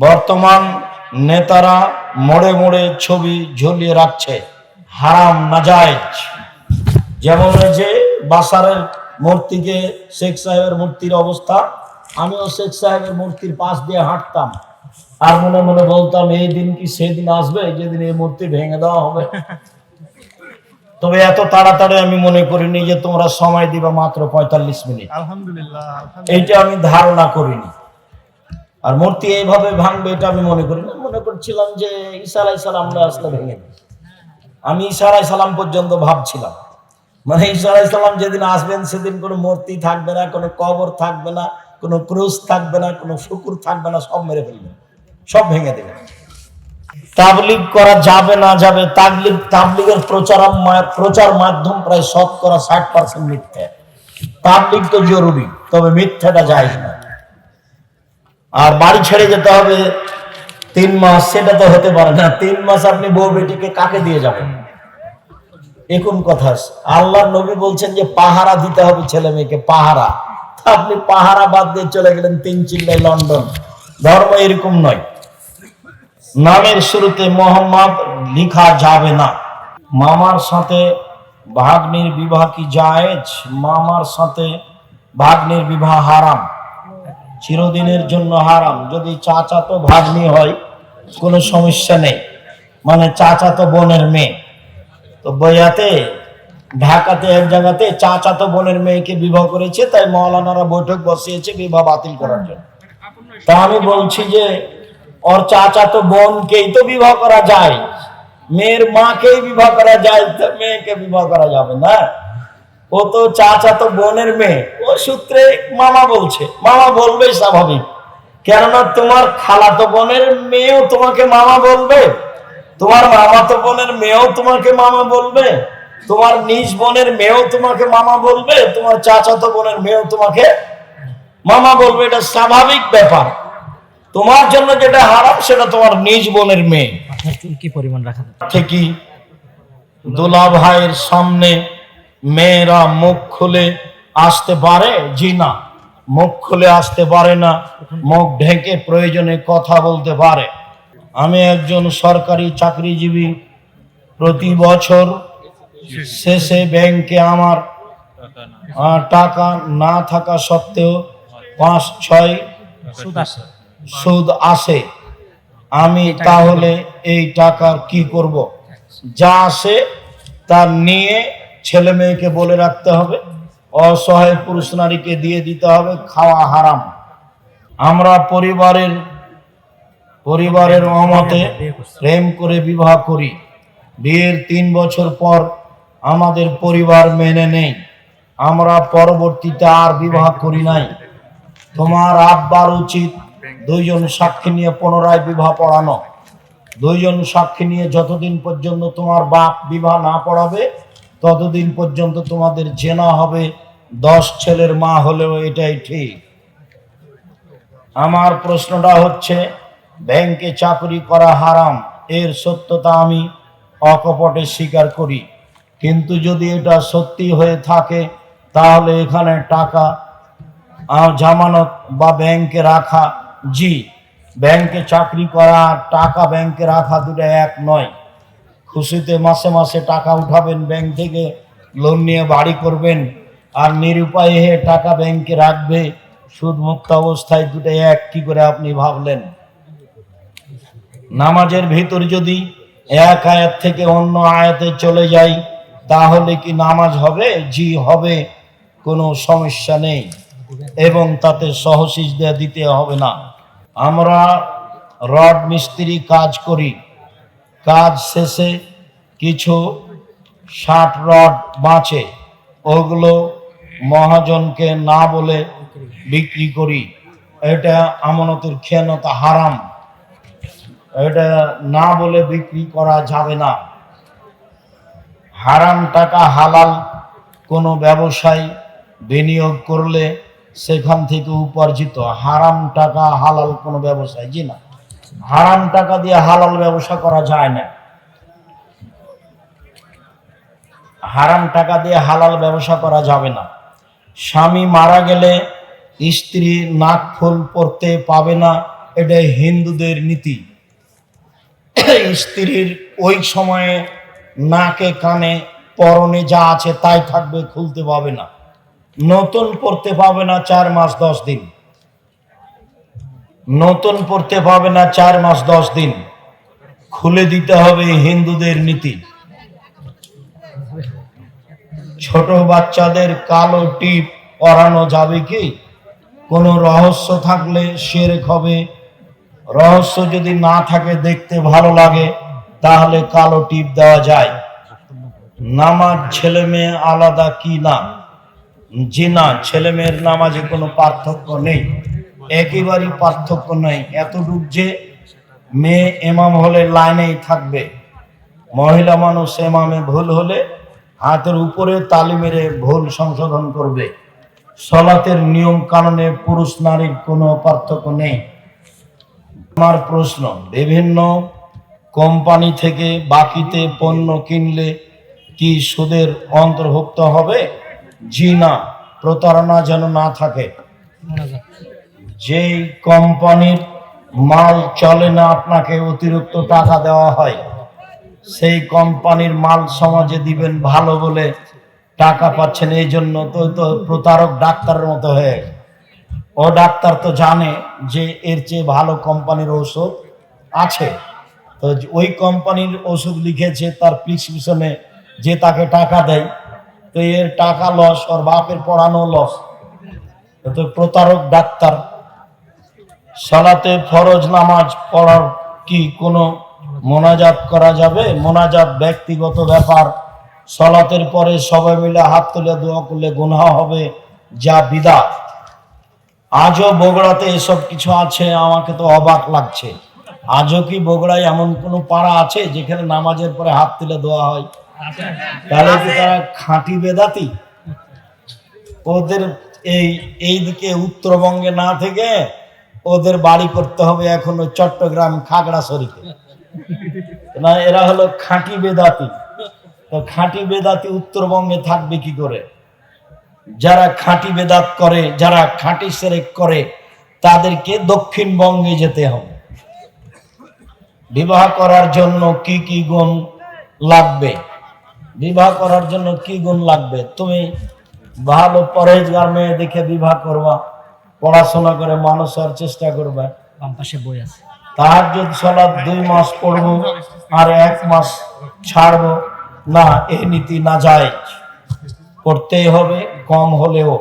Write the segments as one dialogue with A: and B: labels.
A: বর্তমান নেতারা মোড়ে মোড়ে ছবি ঝুলিয়ে রাখছে। হারাম নাজায়েজ। যেমন যে বাসারের মূর্তিকে শেখ সাহেবের মূর্তির অবস্থা আমিও শেখ সাহেবের মূর্তির পাশ দিয়ে হাঁটতাম। আর মনে মনে বলতাম এই দিন কি সেদিন আসবে? যেদিন এই মূর্তি ভেঙে দেওয়া হবে। তবে এত তাড়াতাড়ি আমি মনে করিনি যে তোমরা সময় দিবা মাত্র পঁয়তাল্লিশ মিনিট।
B: আলহামদুলিল্লাহ।
A: এইটা আমি ধারণা করিনি। আর মূর্তি এইভাবে ভাঙবে এটা আমি মনে করি না। মনে করছিলাম যে আলাই সালাম আসলে ভেঙে আমি ঈসা সালাম পর্যন্ত ভাবছিলাম। মানে আলাই সালাম যেদিন আসবেন সেদিন কোনো মূর্তি থাকবে না, কোনো কবর থাকবে না, কোনো ক্রুশ থাকবে না, কোনো শুকুর থাকবে না, সব মেরে ফেলবে সব ভেঙে দেবে তাবলিগ করা যাবে না যাবে, তাবলিগ, তাবলিগের প্রচার প্রচার মাধ্যম প্রায় শতকরা ষাট পার্সেন্ট মিথ্যে। তাবলিগ তো জরুরি, তবে মিথ্যাটা যায় না। আর বাড়ি ছেড়ে যেতে হবে। তিন মাস, সেটা তো হতে পারে না। তিন মাস আপনি বউ বেটিকে কাকে দিয়ে যাবেন? এখন কথা আল্লাহ নবী বলছেন যে, পাহারা দিতে হবে ছেলে মেয়েকে, পাহারা। আপনি পাহারা বাদ দিয়ে চলে গেলেন তিন চিল্লাই লন্ডন। ধর্ম এরকম নয়। নামের শুরুতে মোহাম্মদ লিখা যাবে না। মামার সাথে ভাগ্নির বিবাহ কি জায়েজ? মামার সাথে ভাগ্নির বিবাহ হারাম। চিরদিনের জন্য হারাম। যদি চাচা তো ভাগ্নি হয়, কোনো সমস্যা নেই। মানে চাচা তো বোনের মেয়ে। তো বইয়াতে, ঢাকাতে এক জায়গাতে চাচা তো বোনের মেয়েকে বিবাহ করেছে, তাই মৌলানারা বৈঠক বসিয়েছে বিবাহ বাতিল করার জন্য। তা আমি বলছি যে, ওর চাচাতো বোনকেই তো বিবাহ করা যায়। মেয়ের মাকেই বিবাহ করা যায় মেয়েকে বিবাহ করা যাবে না। ও তো চাচাতো বোনের মেয়ে। ও সূত্রে মামা বলছে। মামা বলবেই স্বাভাবিক। কেননা তোমার খালাতো বোনের মেয়েও তোমাকে মামা বলবে। তোমার মামাতো বোনের মেয়েও তোমাকে মামা বলবে। তোমার নিজ বোনের মেয়েও তোমাকে মামা বলবে। তোমার চাচাতো বোনের মেয়েও তোমাকে মামা বলবে। এটা স্বাভাবিক ব্যাপার। তোমার জন্য যেটা হারাম সেটা তোমার নিজ বোনের মেয়ে।
C: কি পরিমাণ রাখা
A: থেকে দোলা ভাইয়ের সামনে মেয়েরা মুখ খুলে আসতে পারে? জি না। মুখ খুলে আসতে পারে না। মুখ ঢেকে প্রয়োজনে কথা বলতে পারে। আমি একজন সরকারি চাকরিজীবী। প্রতি বছর শেষে ব্যাংকে আমার টাকা না থাকা সত্ত্বেও পাঁচ, ছয়
C: সুদ আসে।
A: আমি তাহলে এই টাকার কি করব? যা আসে তা নিয়ে ছেলে মেয়েকে বলে রাখতে হবে, অসহায় পুরুষ নারীকে দিয়ে দিতে হবে, খাওয়া হারাম। আমরা পরিবারের পরিবারের অমতে প্রেম করে বিবাহ করি। বিয়ের তিন বছর পর আমাদের পরিবার মেনে নেই। আমরা পরবর্তীতে আর বিবাহ করি নাই। তোমার আব্বার উচিত দুইজন সাক্ষী নিয়ে পুনরায় বিবাহ পড়ানো। দুইজন সাক্ষী নিয়ে যতদিন পর্যন্ত তোমার বাপ বিবাহ না পড়াবে ততদিন পর্যন্ত তোমাদের জেনা হবে, দশ ছেলের মা হলেও এটাই ঠিক। আমার প্রশ্নটা হচ্ছে, ব্যাংকে চাকরি করা হারাম, এর সত্যতা আমি অকপটে স্বীকার করি। কিন্তু যদি এটা সত্যি হয়ে থাকে, তাহলে এখানে টাকা জামানত বা ব্যাংকে রাখা, জি, ব্যাংকে চাকরি করা টাকা ব্যাংকে রাখা দুটো এক নয়। খুশিতে মাসে মাসে টাকা উঠাবেন ব্যাংক থেকে, লোন নিয়ে বাড়ি করবেন, আর নিরুপায় হয়ে টাকা ব্যাংকে রাখবে সুদ মুক্ত অবস্থায় দুটো এক, কি করে আপনি ভাবলেন? নামাজের ভিতর যদি এক আয়াত থেকে অন্য আয়াতে চলে যাই, তাহলে কি নামাজ হবে? জি, হবে, কোনো সমস্যা নেই। এবং তাতে সহসিজদা দিতে হবে না। আমরা রড মিস্ত্রি কাজ করি। কাজ শেষে কিছু ষাট রড বাঁচে, ওগুলো মহাজনকে না বলে বিক্রি করি। এটা আমানতের খেয়ানতা হারাম। এটা না বলে বিক্রি করা যাবে না। হারাম টাকা হালাল কোনো ব্যবসায় বিনিয়োগ করলে সেখান থেকে উপার্জিত। হারাম টাকা হালাল কোনো ব্যবসায়, জি না। হারাম টাকা দিয়ে হালাল ব্যবসা করা যায় না। হারাম টাকা দিয়ে হালাল ব্যবসা করা যাবে না। স্বামী মারা গেলে স্ত্রী নাক ফুল পরতে পাবে না এটা হিন্দুদের নীতি। স্ত্রীর ওই সময়ে নাকে কানে পরনে যা আছে তাই থাকবে, খুলতে পাবে না। নতুন পড়তে পাবে না চার মাস দশ দিন। নতুন পড়তে পাবে না চার মাস, দশ দিন। খুলে দিতে হবে হিন্দুদের নীতি। ছোট বাচ্চাদের কালো টিপ পরানো যাবে কি? কোনো রহস্য থাকলে শেরেক হবে। রহস্য যদি না থাকে দেখতে ভালো লাগে, তাহলে কালো টিপ দেওয়া যায়। নামাজ ছেলে মেয়ে আলাদা কি না জি না ছেলে মেয়ের নামাজে কোনো পার্থক্য নেই। একেবারেই পার্থক্য নেই। এতটুক যে মেয়ে এমাম হলে লাইনেই থাকবে। মহিলা মানুষ এমামে ভুল হলে হাতের উপরে তালি মেরে ভুল সংশোধন করবে। সলাতের নিয়ম কানুনে পুরুষ নারীর কোনো পার্থক্য নেই। আমার প্রশ্ন, বিভিন্ন কোম্পানি থেকে বাকিতে পণ্য কিনলে কি সুদের অন্তর্ভুক্ত হবে? জি না, প্রতারণা যেন না থাকে। যেই কোম্পানির মাল চলে না, আপনাকে অতিরিক্ত টাকা দেওয়া হয়, সেই কোম্পানির মাল সমাজে দিবেন ভালো বলে টাকা পাচ্ছেন, এই জন্য তো তো প্রতারক ডাক্তারের মতো হয়ে। ও ডাক্তার তো জানে যে এর চেয়ে ভালো কোম্পানির ওষুধ আছে তো ওই কোম্পানির ওষুধ লিখেছে, তার প্রিসক্রিপশনে যে তাকে টাকা দেয়, তো এর টাকা লস ওর বাপের পড়ানো লস তো প্রতারক ডাক্তার সালাতে ফরজ নামাজ পড়ার কি কোনো মোনাজাত করা যাবে? মোনাজাত ব্যক্তিগত ব্যাপার। সলাতের পরে সবাই মিলে হাত তুলে দোয়া করলে গুনাহ হবে, যা বিদা আজও বগুড়াতে এসব কিছু আছে, আমাকে তো অবাক লাগছে। আজও কি বগুড়ায় এমন কোনো পাড়া আছে যেখানে নামাজের পরে হাত তুলে দোয়া হয়? তাহলে কি তারা খাঁটি বেদাতি? ওদের এই এই দিকে উত্তরবঙ্গে না থেকে ওদের বাড়ি করতে হবে এখন চট্টগ্রাম খাগড়াছড়িতে না, এরা হলো খাঁটি বেদাতি। তো খাঁটি বেদাতি উত্তরবঙ্গে থাকবে কি করে? যারা খাঁটি বেদাত করে, যারা খাঁটি সেরেক করে, তাদেরকে দক্ষিণবঙ্গে যেতে হবে। বিবাহ করার জন্য কি কি গুণ লাগবে? বিবাহ করার জন্য কি গুণ লাগবে? তুমি ভালো পরেজগার মেয়ে দেখে বিবাহ করবা। পড়াশোনা করে মানুষ হওয়ার চেষ্টা করবা।
C: বাম পাশে বই আছে।
A: তাহার যদি সলাদ দুই মাস পড়ব আর এক মাস ছাড়বো না এ নীতি না যায়। করতেই হবে কম হলেও।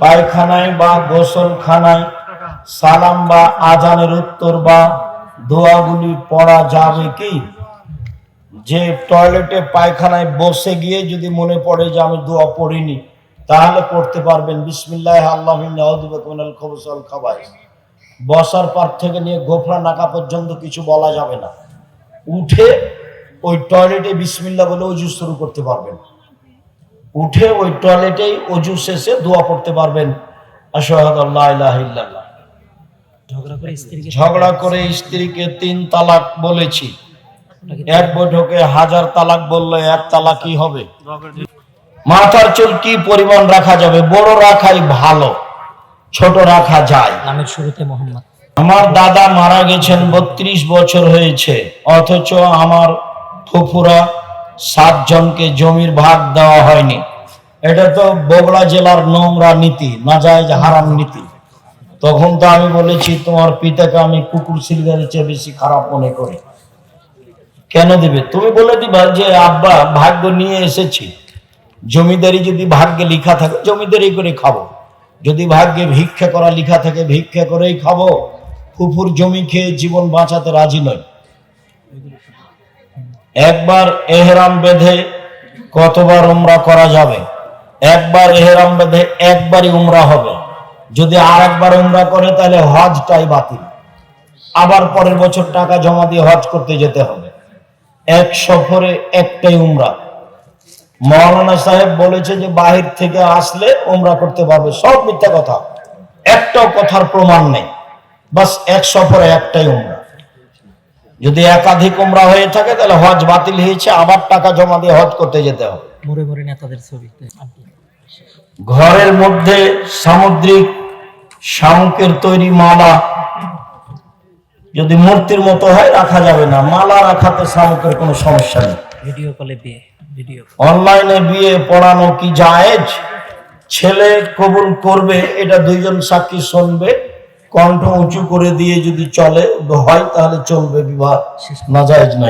A: পায়খানায় বা গোসলখানায় সালাম বা আজানের উত্তর বা দোয়াগুলি পড়া যাবে কি? যে টয়লেটে পায়খানায় বসে গিয়ে যদি মনে পড়ে যে আমি দোয়া পড়িনি তাহলে পড়তে পারবেন বিসমিল্লাহ আল্লাহ খবসল খাবাই বসার পর থেকে নিয়ে গোফরা নাকা পর্যন্ত কিছু বলা যাবে না। উঠে ওই টয়লেটে বিসমিল্লা বলে অজু শুরু করতে পারবেন। উঠে ওই টয়লেটেই অজু শেষে দোয়া পড়তে পারবেন।
C: ঝগড়া করে স্ত্রীকে
A: তিন তালাক। বলেছি। এক বৈঠকে হাজার তালাক বললে এক তালাকই হবে। মাথার চুল কি পরিমাণ রাখা যাবে? বড় রাখাই ভালো ছোট রাখা যায়।
C: নামের শুরুতে মোহাম্মদ।
A: আমার দাদা মারা গেছেন বত্রিশ বছর হয়েছে অথচ আমার ফুফুরা সাতজনকে জমির ভাগ দেওয়া হয়নি। এটা তো বগুড়া জেলার নোংরা নীতি নাজায়জ হারাম নীতি। তখন তো আমি বলেছি তোমার পিতাকে আমি কুকুর সিলগারের চেয়ে বেশি খারাপ মনে করি। কেন দিবে? তুমি বলে দিবা যে আব্বা ভাগ্য নিয়ে এসেছি। জমিদারি যদি ভাগ্যে লিখা থাকে, জমিদারি করে খাব। যদি ভাগ্যে ভিক্ষা করা লিখা থাকে, ভিক্ষা করেই খাব। ফুফুর জমি খেয়ে জীবন বাঁচাতে রাজি নয়। একবার এহরাম বেঁধে কতবার উমরা করা যাবে? একবার এহরাম বেঁধে একবারই উমরা হবে। যদি আর একবার উমরা করে, তাহলে হজটাই বাতিল। আবার পরের বছর টাকা জমা দিয়ে হজ করতে যেতে হবে। এক সফরে একটাই উমরা। মৌলানা সাহেব বলেছে যে বাহির থেকে আসলে ওমরা করতে পারবে। সব মিথ্যা কথা। একটাও কথার প্রমাণ নেই। বাস এক সফরে একটাই উমরা। যদি একাধিক উমরা হয়ে থাকে তাহলে হজ বাতিল হয়েছে। আবার টাকা জমা দিয়ে হজ করতে যেতে হবে। ঘরের মধ্যে সামুদ্রিক শামুকের তৈরি মালা যদি মূর্তির মতো হয় রাখা যাবে না। মালা রাখাতে শামুকের কোনো সমস্যা নেই।
C: ভিডিও কলে বিয়ে।
A: অনলাইনে বিয়ে পড়ানো কি জায়েজ? ছেলে কবুল করবে এটা দুইজন সাক্ষী শুনবে কণ্ঠ উঁচু করে দিয়ে যদি চলে হয় তাহলে চলবে বিবাহ। না জায়েজ নাই।